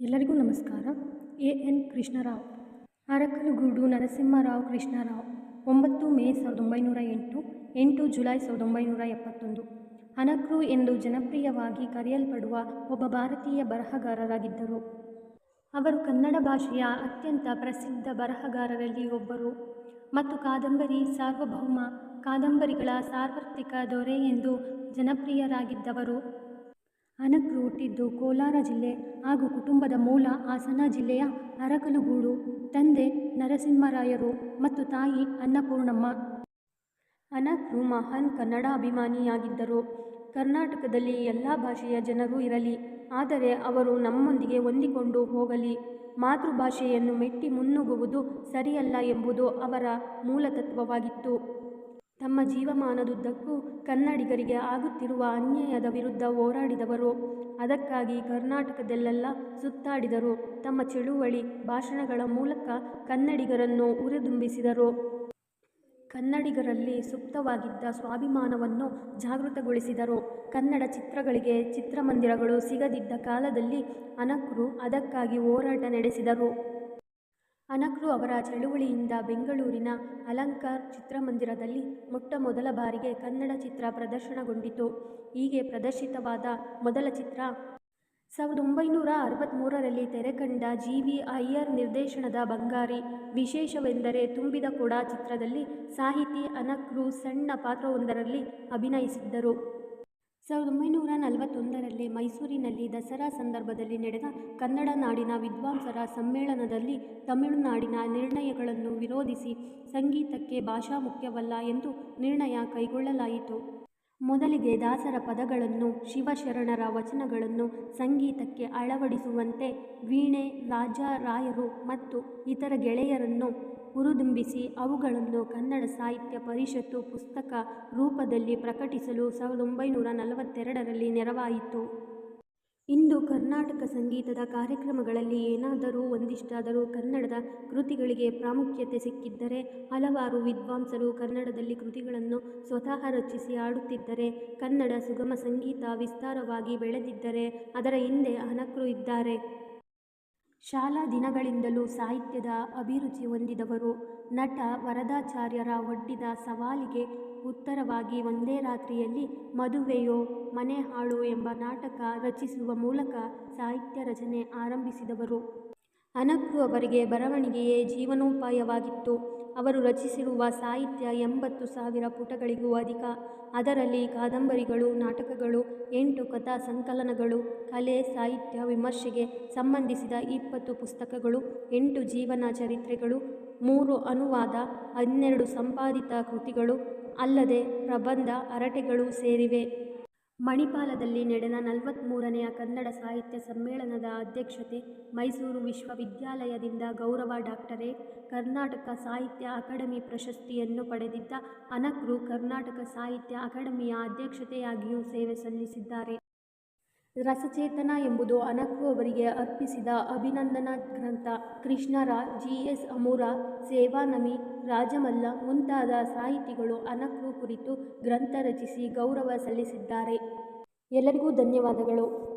ಎಲ್ಲರಿಗೂ ನಮಸ್ಕಾರ. A N Krishnarao. Arakalagudu Narasimharao Krishnarao. ಒಂಬತ್ತು ಮೇ ಸಾವಿರದ ಒಂಬೈನೂರ ಎಂಟು ಎಂಟು ಜುಲೈ ಸಾವಿರದ ಒಂಬೈನೂರ ಎಪ್ಪತ್ತೊಂದು. ಅನಕ್ರು ಎಂದು ಜನಪ್ರಿಯವಾಗಿ ಕರೆಯಲ್ಪಡುವ ಒಬ್ಬ ಭಾರತೀಯ ಬರಹಗಾರರಾಗಿದ್ದರು. ಅವರು ಕನ್ನಡ ಭಾಷೆಯ ಅತ್ಯಂತ ಪ್ರಸಿದ್ಧ ಬರಹಗಾರರಲ್ಲಿ ಒಬ್ಬರು. ಮತ್ತು ಕಾದಂಬರಿ ಸಾರ್ವಭೌಮ, ಕಾದಂಬರಿಗಳ ಸಾರ್ವತ್ರಿಕ ದೊರೆ ಎಂದು ಜನಪ್ರಿಯರಾಗಿದ್ದವರು. ಅನಕ್ರು ಹುಟ್ಟಿದ್ದು ಕೋಲಾರ ಜಿಲ್ಲೆ ಹಾಗೂ ಕುಟುಂಬದ ಮೂಲ ಹಾಸನ ಜಿಲ್ಲೆಯ ಅರಕಲುಗೂಡು, ತಂದೆ ನರಸಿಂಹರಾಯರು ಮತ್ತು ತಾಯಿ ಅನ್ನಪೂರ್ಣಮ್ಮ. ಅನಕ್ರು ಮಹಾನ್ ಕನ್ನಡ ಅಭಿಮಾನಿಯಾಗಿದ್ದರು. ಕರ್ನಾಟಕದಲ್ಲಿ ಎಲ್ಲ ಭಾಷೆಯ ಜನರು ಇರಲಿ, ಆದರೆ ಅವರು ನಮ್ಮೊಂದಿಗೆ ಹೊಂದಿಕೊಂಡು ಹೋಗಲಿ, ಮಾತೃಭಾಷೆಯನ್ನು ಮೆಟ್ಟಿ ಮುನ್ನುಗ್ಗುವುದು ಸರಿಯಲ್ಲ ಎಂಬುದು ಅವರ ಮೂಲತತ್ವವಾಗಿತ್ತು. ತಮ್ಮ ಜೀವಮಾನದುದ್ದಕ್ಕೂ ಕನ್ನಡಿಗರಿಗೆ ಆಗುತ್ತಿರುವ ಅನ್ಯಾಯದ ವಿರುದ್ಧ ಹೋರಾಡಿದವರು. ಅದಕ್ಕಾಗಿ ಕರ್ನಾಟಕದಲ್ಲೆಲ್ಲ ಸುತ್ತಾಡಿದರು. ತಮ್ಮ ಚಳುವಳಿ ಭಾಷಣಗಳ ಮೂಲಕ ಕನ್ನಡಿಗರನ್ನು ಉರಿದುಂಬಿಸಿದರು. ಕನ್ನಡಿಗರಲ್ಲಿ ಸುಪ್ತವಾಗಿದ್ದ ಸ್ವಾಭಿಮಾನವನ್ನು ಜಾಗೃತಗೊಳಿಸಿದರು. ಕನ್ನಡ ಚಿತ್ರಗಳಿಗೆ ಚಿತ್ರಮಂದಿರಗಳು ಸಿಗದಿದ್ದ ಕಾಲದಲ್ಲಿ ಅನಕ್ರು ಅದಕ್ಕಾಗಿ ಹೋರಾಟ ನಡೆಸಿದರು. ಅನಕ್ರು ಅವರ ಚಳುವಳಿಯಿಂದ ಬೆಂಗಳೂರಿನ ಅಲಂಕಾರ್ ಚಿತ್ರಮಂದಿರದಲ್ಲಿ ಮೊಟ್ಟ ಮೊದಲ ಬಾರಿಗೆ ಕನ್ನಡ ಚಿತ್ರ ಪ್ರದರ್ಶನಗೊಂಡಿತು. ಹೀಗೆ ಪ್ರದರ್ಶಿತವಾದ ಮೊದಲ ಚಿತ್ರ ಸಾವಿರದ ಒಂಬೈನೂರ ಅರವತ್ತ್ಮೂರರಲ್ಲಿ ತೆರೆಕಂಡ ಜಿ ವಿ ಅಯ್ಯರ್ ನಿರ್ದೇಶನದ ಬಂಗಾರಿ, ವಿಶೇಷವೆಂದರೆ ತುಂಬಿದ ಕೊಡ ಚಿತ್ರದಲ್ಲಿ ಸಾಹಿತಿ ಅನಕ್ರು ಸಣ್ಣ ಪಾತ್ರವೊಂದರಲ್ಲಿ ಅಭಿನಯಿಸಿದ್ದರು. ಸಾವಿರದ ಒಂಬೈನೂರ ನಲವತ್ತೊಂದರಲ್ಲಿ ಮೈಸೂರಿನಲ್ಲಿ ದಸರಾ ಸಂದರ್ಭದಲ್ಲಿ ನಡೆದ ಕನ್ನಡ ನಾಡಿನ ವಿದ್ವಾಂಸರ ಸಮ್ಮೇಳನದಲ್ಲಿ ತಮಿಳುನಾಡಿನ ನಿರ್ಣಯಗಳನ್ನು ವಿರೋಧಿಸಿ ಸಂಗೀತಕ್ಕೆ ಭಾಷಾ ಮುಖ್ಯವಲ್ಲ ಎಂದು ನಿರ್ಣಯ ಕೈಗೊಳ್ಳಲಾಯಿತು. ಮೊದಲಿಗೆ ದಾಸರ ಪದಗಳನ್ನು, ಶಿವಶರಣರ ವಚನಗಳನ್ನು ಸಂಗೀತಕ್ಕೆ ಅಳವಡಿಸುವಂತೆ ವೀಣೆ ರಾಜಾರಾಯರು ಮತ್ತು ಇತರ ಗೆಳೆಯರನ್ನು ಹುರಿದುಂಬಿಸಿ ಅವುಗಳನ್ನು ಕನ್ನಡ ಸಾಹಿತ್ಯ ಪರಿಷತ್ತು ಪುಸ್ತಕ ರೂಪದಲ್ಲಿ ಪ್ರಕಟಿಸಲು ಸಾವಿರದ ಒಂಬೈನೂರ ನಲವತ್ತೆರಡರಲ್ಲಿ ನೆರವಾಯಿತು. ಕರ್ನಾಟಕ ಸಂಗೀತದ ಕಾರ್ಯಕ್ರಮಗಳಲ್ಲಿ ಏನಾದರೂ ಒಂದಿಷ್ಟಾದರೂ ಕನ್ನಡದ ಕೃತಿಗಳಿಗೆ ಪ್ರಾಮುಖ್ಯತೆ ಸಿಕ್ಕಿದ್ದರೆ, ಹಲವಾರು ವಿದ್ವಾಂಸರು ಕನ್ನಡದಲ್ಲಿ ಕೃತಿಗಳನ್ನು ಸ್ವತಃ ರಚಿಸಿ ಹಾಡುತ್ತಿದ್ದರೆ, ಕನ್ನಡ ಸುಗಮ ಸಂಗೀತ ವಿಸ್ತಾರವಾಗಿ ಬೆಳೆದಿದ್ದರೆ ಅದರ ಹಿಂದೆ ಅನಕ್ರು ಇದ್ದಾರೆ. ಶಾಲಾ ದಿನಗಳಿಂದಲೂ ಸಾಹಿತ್ಯದ ಅಭಿರುಚಿ ಹೊಂದಿದವರು. ನಟ ವರದಾಚಾರ್ಯರ ಒಡ್ಡಿದ ಸವಾಲಿಗೆ ಉತ್ತರವಾಗಿ ಒಂದೇ ರಾತ್ರಿಯಲ್ಲಿ ಮದುವೆಯೋ, ಮನೆ ಹಾಳು ಎಂಬ ನಾಟಕ ರಚಿಸುವ ಮೂಲಕ ಸಾಹಿತ್ಯ ರಚನೆ ಆರಂಭಿಸಿದವರು. ಅನಕ್ಕು ಅವರಿಗೆ ಬರವಣಿಗೆಯೇ ಜೀವನೋಪಾಯವಾಗಿತ್ತು. ಅವರು ರಚಿಸಿರುವ ಸಾಹಿತ್ಯ ಎಂಬತ್ತು ಸಾವಿರ ಪುಟಗಳಿಗೂ ಅಧಿಕ. ಅದರಲ್ಲಿ ಕಾದಂಬರಿಗಳು, ನಾಟಕಗಳು, ಎಂಟು ಕಥಾ ಸಂಕಲನಗಳು, ಕಲೆ, ಸಾಹಿತ್ಯ ವಿಮರ್ಶೆಗೆ ಸಂಬಂಧಿಸಿದ ಇಪ್ಪತ್ತು ಪುಸ್ತಕಗಳು, ಎಂಟು ಜೀವನ ಚರಿತ್ರೆಗಳು, ಮೂರು ಅನುವಾದ, ಹನ್ನೆರಡು ಸಂಪಾದಿತ ಕೃತಿಗಳು, ಅಲ್ಲದೆ ಪ್ರಬಂಧ, ಹರಟೆಗಳು ಸೇರಿವೆ. ಮಣಿಪಾಲದಲ್ಲಿ ನಡೆದ ನಲವತ್ತ್ಮೂರನೆಯ ಕನ್ನಡ ಸಾಹಿತ್ಯ ಸಮ್ಮೇಳನದ ಅಧ್ಯಕ್ಷತೆ ಮೈಸೂರು ವಿಶ್ವವಿದ್ಯಾಲಯದಿಂದ ಗೌರವ ಡಾಕ್ಟರೇ, ಕರ್ನಾಟಕ ಸಾಹಿತ್ಯ ಅಕಾಡೆಮಿ ಪ್ರಶಸ್ತಿಯನ್ನು ಪಡೆದಿದ್ದ ಅನಕ್ರು ಕರ್ನಾಟಕ ಸಾಹಿತ್ಯ ಅಕಾಡೆಮಿಯ ಅಧ್ಯಕ್ಷತೆಯಾಗಿಯೂ ಸೇವೆ ಸಲ್ಲಿಸಿದ್ದಾರೆ. ರಸಚೇತನ ಎಂಬುದು ಅನಕ್ರು ಅವರಿಗೆ ಅರ್ಪಿಸಿದ ಅಭಿನಂದನಾ ಗ್ರಂಥ. ಕೃಷ್ಣರ ಜಿ. ಎಸ್. ಅಮೂರ ಸೇವಾನಮಿ ರಾಜಮಲ್ಲ ಮುಂತಾದ ಸಾಹಿತಿಗಳು ಅನಕು ಕುರಿತು ಗ್ರಂಥ ರಚಿಸಿ ಗೌರವ ಸಲ್ಲಿಸಿದ್ದಾರೆ. ಎಲ್ಲರಿಗೂ ಧನ್ಯವಾದಗಳು.